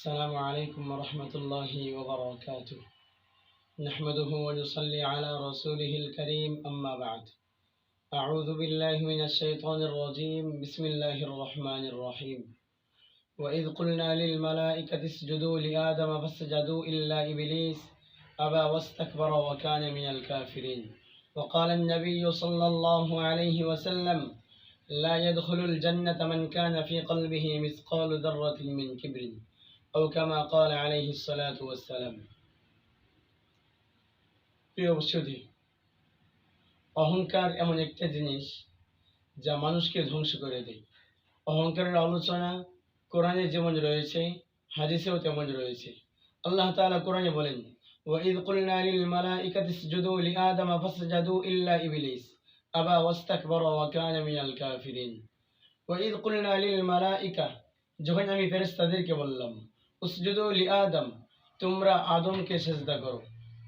السلام عليكم ورحمة الله وبركاته. نحمده ونصلي على رسوله الكريم أما بعد. أعوذ بالله من الشيطان الرجيم. بسم الله الرحمن الرحيم. وإذ قلنا للملائكة اسجدوا لآدم فاسجدوا إلا إبليس أبى واستكبر وكان من الكافرين. وقال النبي صلى الله عليه وسلم لا يدخل الجنة من كان في قلبه مثقال ذرة من كبر. أو كما قال عليه الصلاة والسلام প্রিয় বসুধী অহংকার এমন একটা জিনিস যা মানুষকে ধ্বংস করে দেয় অহংকারের আলোচনা কোরআনে যেমন রয়েছে হাদিসেও তেমন রয়েছে আল্লাহ তাআলা কোরআনে বলেন وإذ قلنا للملائكة اسجدوا لآدم فسجدوا إلا إبليس أبى واستكبر وكان من الكافرين وإذ قلنا للملائكة যখন আমি ফেরেশতাদেরকে বললাম উসজুদু লি আদম তোমরা আদমকে সেজদা করো।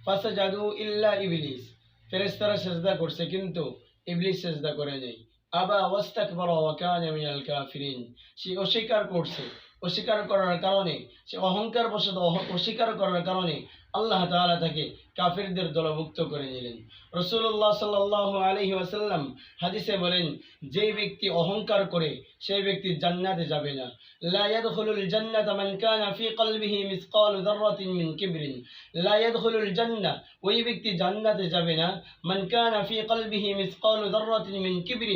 ফাসাজাদু ইল্লা ইবলিস ফেরেস্তারা সেজদা করছে কিন্তু ইবলিস সেজদা করে নেই। আবা অবস্থা ওয়া কানা মিনাল কাফিরিন, সে অস্বীকার করছে। অস্বীকার করার কারণে, সে অহংকার বশত অস্বীকার করার কারণে আল্লাহ তাআলা তাকে কাফিরদের দলভুক্ত করে নিলেন রসুল্লাহ সাল্লাহ আলহি ওয়াসাল্লাম হাদিসে বলেন যে ব্যক্তি অহংকার করে সেই ব্যক্তি জান্নাতে যাবে না لا يدخل الجنة من كان في قلبه مثقال ذرة من كبر لا يدخل الجنة ওই ব্যক্তি জান্নাতে যাবে না من كان في قلبه مثقال ذرة من كبر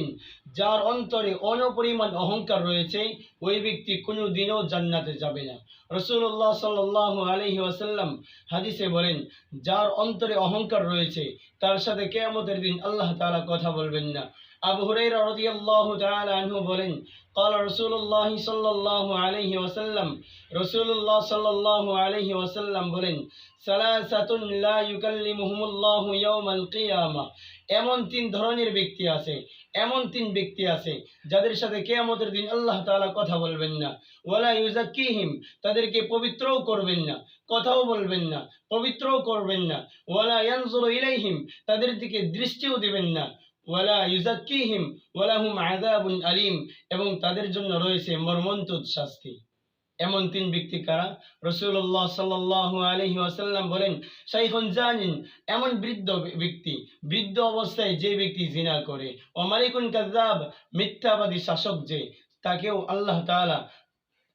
যার অন্তরে অনপরিমাণ অহংকার রয়েছে ওই ব্যক্তি কোনো দিনও জান্নাতে যাবে না রসুল্লাহ সাল্লাহ আলহি ওয়াসাল্লাম হাদিসে বলেন যার অন্তরে অহংকার রয়েছে। তার সাথে কেয়ামতের দিন আল্লাহ তালা কথা বলবেন না। আবু হুরাইরা রাদিয়াল্লাহু তাআলা আনহু বলেন قال رسول الله صلى الله عليه وسلم رسول الله صلى الله عليه وسلم বলেন সালাসাতুন লা ইউকাল্লিমুহুমুল্লাহু ইয়াওমাল কিয়ামা এমন তিন ধরনের ব্যক্তি আছে এমন তিন ব্যক্তি আছে যাদের সাথে কেয়ামতের দিন আল্লাহ তাআলা কথা বলবেন না ওয়ালা ইউজাক্কিহিম তাদেরকে পবিত্রও করবেন না কথাও বলবেন না পবিত্রও করবেন না ওয়ালা ইয়ানজুরু ইলাইহিম তাদের দিকে দৃষ্টিও দিবেন না ওয়ালা ইউজাক্কিহিম ওয়ালাহুম আযাবুন এবং তাদের জন্য রয়েছে মর্মন্তুদ শাস্তি। এমন তিন ব্যক্তি কারা? রসুল্লাহ সাল্লাহ আলহি ওয়াসাল্লাম বলেন, শাইখুন জানিন, এমন বৃদ্ধ ব্যক্তি, বৃদ্ধ অবস্থায় যে ব্যক্তি জিনা করে, ও মালিকুন কাজাব মিথ্যাবাদী শাসক যে, তাকেও আল্লাহ তাআলা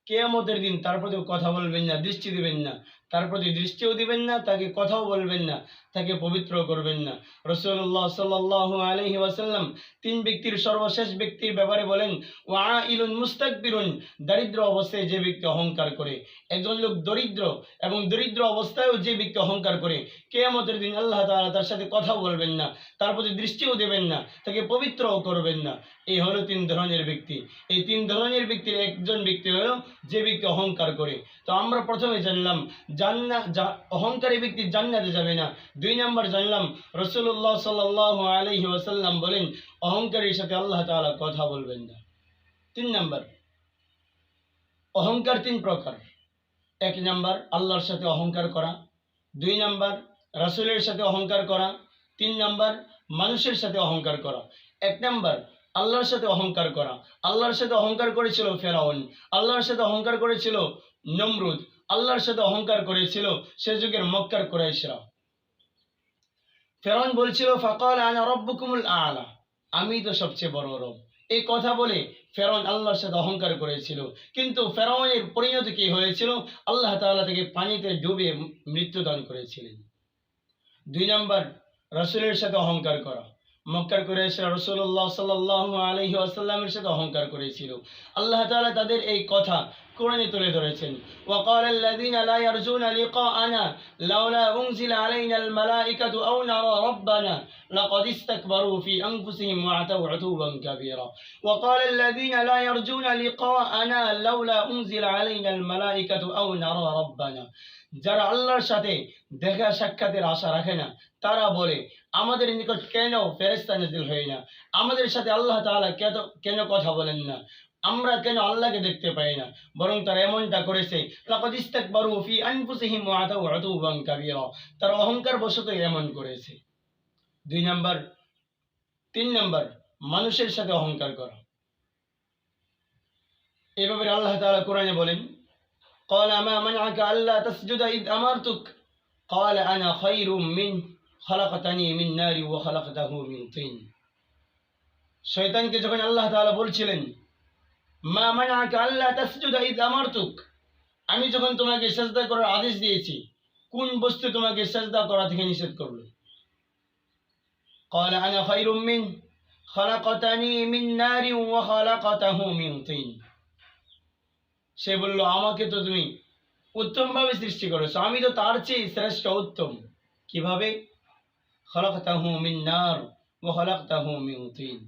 কেয়ামতের দিন তার প্রতি কথা বলবেন না, দৃষ্টি দেবেন না। তার প্রতি দৃষ্টিও দিবেন না, তাকে কথাও বলবেন না, তাকে পবিত্র করবেন না। রসুল্লাহ সাল্লাহ আলহি ওয়াসাল্লাম তিন ব্যক্তির সর্বশেষ ব্যক্তির ব্যাপারে বলেন ওয়া ইলুন মুস্তাকবিরুন দারিদ্র অবস্থায় যে ব্যক্তি অহংকার করে। একজন লোক দরিদ্র এবং দরিদ্র অবস্থায়ও যে ব্যক্তি অহংকার করে, কেয়ামতের দিন আল্লাহ তাআলা তার সাথে কথাও বলবেন না, তার প্রতি দৃষ্টিও দেবেন না, তাকে পবিত্রও করবেন না। এই হলো তিন ধরনের ব্যক্তি। এই তিন ধরনের ব্যক্তির একজন ব্যক্তি হলো যে ব্যক্তি অহংকার করে। তো আমরা প্রথমে জানলাম জান্না অহংকারী ব্যক্তি জান্নাতে যাবে না। দুই নম্বর জানলাম রসুল্লাহ সাল্লাহ আলহি ওয়াসাল্লাম বলেন, অহংকারীর সাথে আল্লাহ তাআলা কথা বলবেন না। তিন নম্বর, অহংকার তিন প্রকার। এক নাম্বার, আল্লাহর সাথে অহংকার করা। দুই নাম্বার, রাসূলের সাথে অহংকার করা। তিন নাম্বার, মানুষের সাথে অহংকার করা। এক নাম্বার, আল্লাহর সাথে অহংকার করা। আল্লাহর সাথে অহংকার করেছিল ফেরাউন। আল্লাহর সাথে অহংকার করেছিল নমরুদ আল্লাহর সাথে অহংকার করেছিল, সে যুগের মক্কার কুরাইশরা। ফেরাউন বলছিল, ফাকাল আনা রব্বুকুমুল আলা। আমি তো সবচেয়ে বড় রব। এই কথা বলে ফেরাউন আল্লাহর সাথে অহংকার করেছিল। কিন্তু ফেরাউনের পরিণতি কি হয়েছিল? আল্লাহ তাআলা তাকে পানিতে ডুবে মৃত্যুদান করেছিলেন। দুই নম্বর, রসুলের সাথে অহংকার করা। মক্কার কুরাইশরা রসুল্লাহ সাল্লাহ আলহি আসাল্লামের সাথে অহংকার করেছিল। আল্লাহ তাআলা তাদের এই কথা কোরআনে তুলে ধরেছেন وقال الذين لا يرجون لقاءنا لولا أنزل علينا الملائكة أو نرى ربنا لقد استكبروا في أنفسهم وعتوا عتوا كبيرا وقال الذين لا يرجون لقاءنا لولا أنزل علينا الملائكة أو نرى ربنا যারা আল্লাহর সাথে দেখা সাক্ষাতের আশা রাখে না তারা বলে আমাদের নিকট কেন ফেরেস্তা নাজিল হয় না আমাদের সাথে আল্লাহ তাআলা কেন কেন কথা বলেন না আমরা কেন আল্লাহকে দেখতে পাই না বরং তারা এমনটা করেছে লাকাদ ইস্তাকবারু ফি আনফুসিহিম ওয়া আতাউ উতুবান কাবীরা তারা অহংকার বশত এমন করেছে দুই নাম্বার তিন নাম্বার মানুষের সাথে অহংকার করা এ ব্যাপারে আল্লাহ তাআলা কোরআনে বলেন قال ما منعك ألا تسجد إذ أمرتك قال أنا خير من خلقتني من نار وخلقته من طين শয়তানকে যখন আল্লাহ তাআলা বলছিলেন মা মানাকা আল্লাহ তাসজুদা ইদ আমারতুক আমি যখন তোমাকে সাজদা করার আদেশ দিয়েছি কোন বস্তু তোমাকে সাজদা করা থেকে নিষেধ করলো قال انا خير من خلقتني من نار وخلقته من طين সে বলল আমাকে তো তুমি উত্তমভাবে সৃষ্টি করেছো আমি তো তার চেয়ে শ্রেষ্ঠ উত্তম কিভাবে খলাকতাহু মিন নার ওয়া খলাকতাহু মিন তিন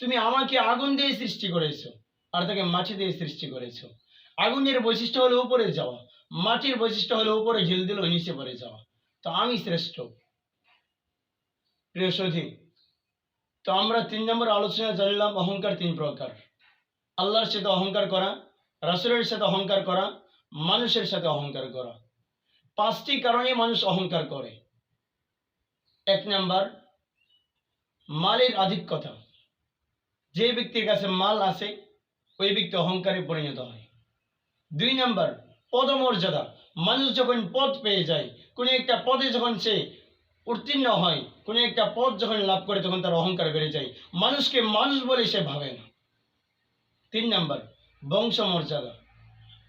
তুমি আমাকে আগুন দিয়ে সৃষ্টি করেছো আর তাকে মাটি দিয়ে সৃষ্টি করেছ। আগুনের বৈশিষ্ট্য হলো উপরে যাওয়া। মাটির বৈশিষ্ট্য হলো উপরে ঝিল দিল, নিচে পড়ে যাওয়া। তো আমি শ্রেষ্ঠ। প্রিয় সধী তো আমরা তিন নম্বর আলোচনা জানলাম অহংকার তিন প্রকার। আল্লাহর সাথে অহংকার করা, রাসুলের সাথে অহংকার করা, মানুষের সাথে অহংকার করা। পাঁচটি কারণে মানুষ অহংকার করে। এক নাম্বার, মালের আধিক্যতা। যে ব্যক্তির কাছে মাল আছে ওই ব্যক্তি অহংকারে পরিণত হয়। দুই নাম্বার, পদমর্যাদা। মানুষ যখন পদ পেয়ে যায়, কোনো একটা পদে যখন সে উত্তীর্ণ হয়, কোনো একটা পদ যখন লাভ করে তখন তার অহংকার বেড়ে যায়। মানুষকে মানুষ বলে সে ভাবে না। তিন নাম্বার বংশ মর্যাদা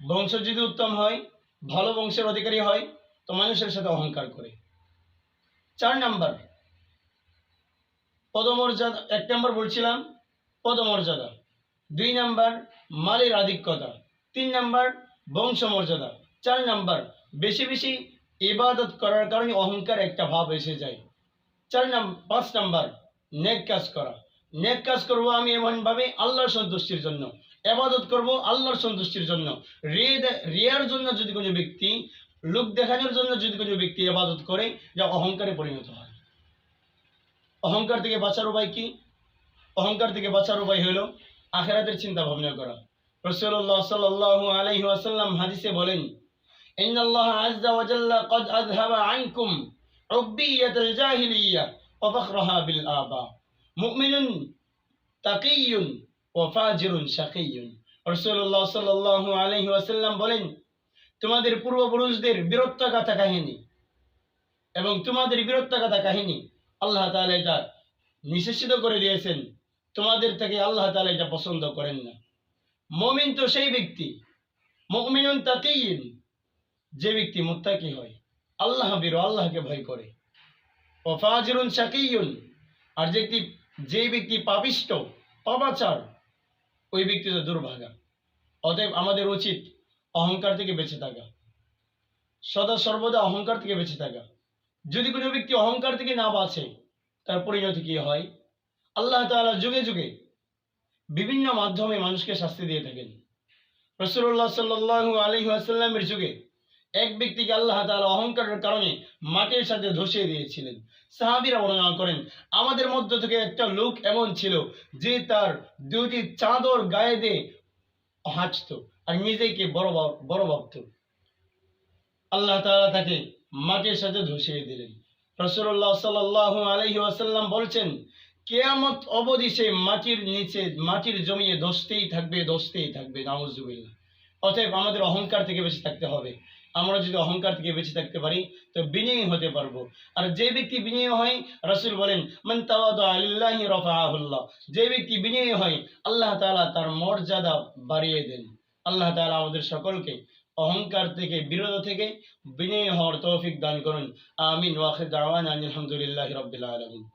বংশ যদি উত্তম হয়, ভালো বংশের অধিকারী হয়, তো মানুষের সাথে অহংকার করে। চার নাম্বার, পদমর্যাদা, এক নম্বর বলছিলাম, পদমর্যাদা। দুই নাম্বার মালের আধিক্যতা, তিন নাম্বার বংশ মর্যাদা চার নাম্বার বেশি বেশি ইবাদত করার কারণে অহংকার একটা ভাব এসে যায়। চার নাম, পাঁচ নাম্বার নেক কাজ করা। নেক কাজ করব আমি এমনভাবে আল্লাহর সন্তুষ্টির জন্য। এবাদত করব আল্লাহর সন্তুষ্টির জন্য। রিয়ার জন্য যদি কোনো ব্যক্তি, লোক দেখানোর জন্য যদি কোনো ব্যক্তি এবাদত করে, যা অহংকারে পরিণত হয়। অহংকার থেকে বাঁচার উপায় কি? অহংকার থেকে বাঁচার উপায় হলো আখেরাতের চিন্তা ভাবনা করা রসুল্লাহ সাল্লাল্লাহু আলাইহি ওয়াসাল্লাম হাদিসে বলেন إن الله عز وجل قد أذهب عنكم عبية الجاهلية وفخرها بالآباء مؤمن تقي وفاجر شقي রসুল্লাহ সাল্লাল্লাহু আলাইহি ওয়াসাল্লাম বলেন তোমাদের পূর্বপুরুষদের বীরত্বগাথা কাহিনী এবং তোমাদের বীরত্বগাথা কাহিনী আল্লাহ তাআলা এটা নিষেধিত করে দিয়েছেন তোমাদের থেকে আল্লাহ তাআলা এটা পছন্দ করেন না। মমিন তো সেই ব্যক্তি। মুমিনুন তাকিয়িন যে ব্যক্তি মুত্তাকি হয়, আল্লাহ বীর, আল্লাহকে ভয় করে। ও ফাজিরুন শাকিয়ুন আর যে ব্যক্তি যে ব্যক্তি পাপিষ্ট, পাপাচার, ওই ব্যক্তি তো দুর্ভাগা। অতএব আমাদের উচিত অহংকার থেকে বেঁচে থাকা। সদা সর্বদা অহংকার থেকে বেঁচে থাকা। যদি কোনো ব্যক্তি অহংকার থেকে না বাঁচে, তার পরিণতি কি হয়? আল্লাহ তাআলা যুগে যুগে বিভিন্ন মাধ্যমে মানুষকে শাস্তি দিয়ে থাকেন। রসুল্লাহ সাল্লাল্লাহু আলাইহি ওয়াসাল্লামের যুগে এক ব্যক্তিকে আল্লাহ তাআলা অহংকারের কারণে মাটির সাথে ধসিয়ে দিয়েছিলেন। সাহাবীরা বর্ণনা করেন, আমাদের মধ্য থেকে একটা লোক এমন ছিল যে তার দুটি চাদর গায়ে দিয়ে হাঁচত আর নিজেকে বড় বড় ভাবত। আল্লাহ তাআলা তাকে মাটির সাথে ধসিয়ে দিলেন। রসুল্লাহ সাল্লাল্লাহু আলাইহি আসাল্লাম বলছেন কেয়ামত অবধি সে মাটির নিচে, মাটির জমিয়ে ধসতেই থাকবে ধসতেই থাকবে, নাউজুবিল্লাহ। অতএব আমাদের অহংকার থেকে বেঁচে থাকতে হবে। আমরা যদি অহংকার থেকে বেঁচে থাকতে পারি, তো বিনয়ী হতে পারব। আর যে ব্যক্তি বিনয়ী হয়, রাসূল বলেন, মান তাওয়াদা লিল্লাহি রাফাআহুল্লাহ। যে ব্যক্তি বিনয়ী হয়, আল্লাহ তাআলা তার মর্যাদা বাড়িয়ে দেন। আল্লাহ তাআলা আমাদের সকলকে অহংকার থেকে বিরত থেকে বিনয়ী হওয়ার তৌফিক দান করুন। আমিন। ওয়াখির দাওয়ানা আলহামদুলিল্লাহি রাব্বিল আলামিন।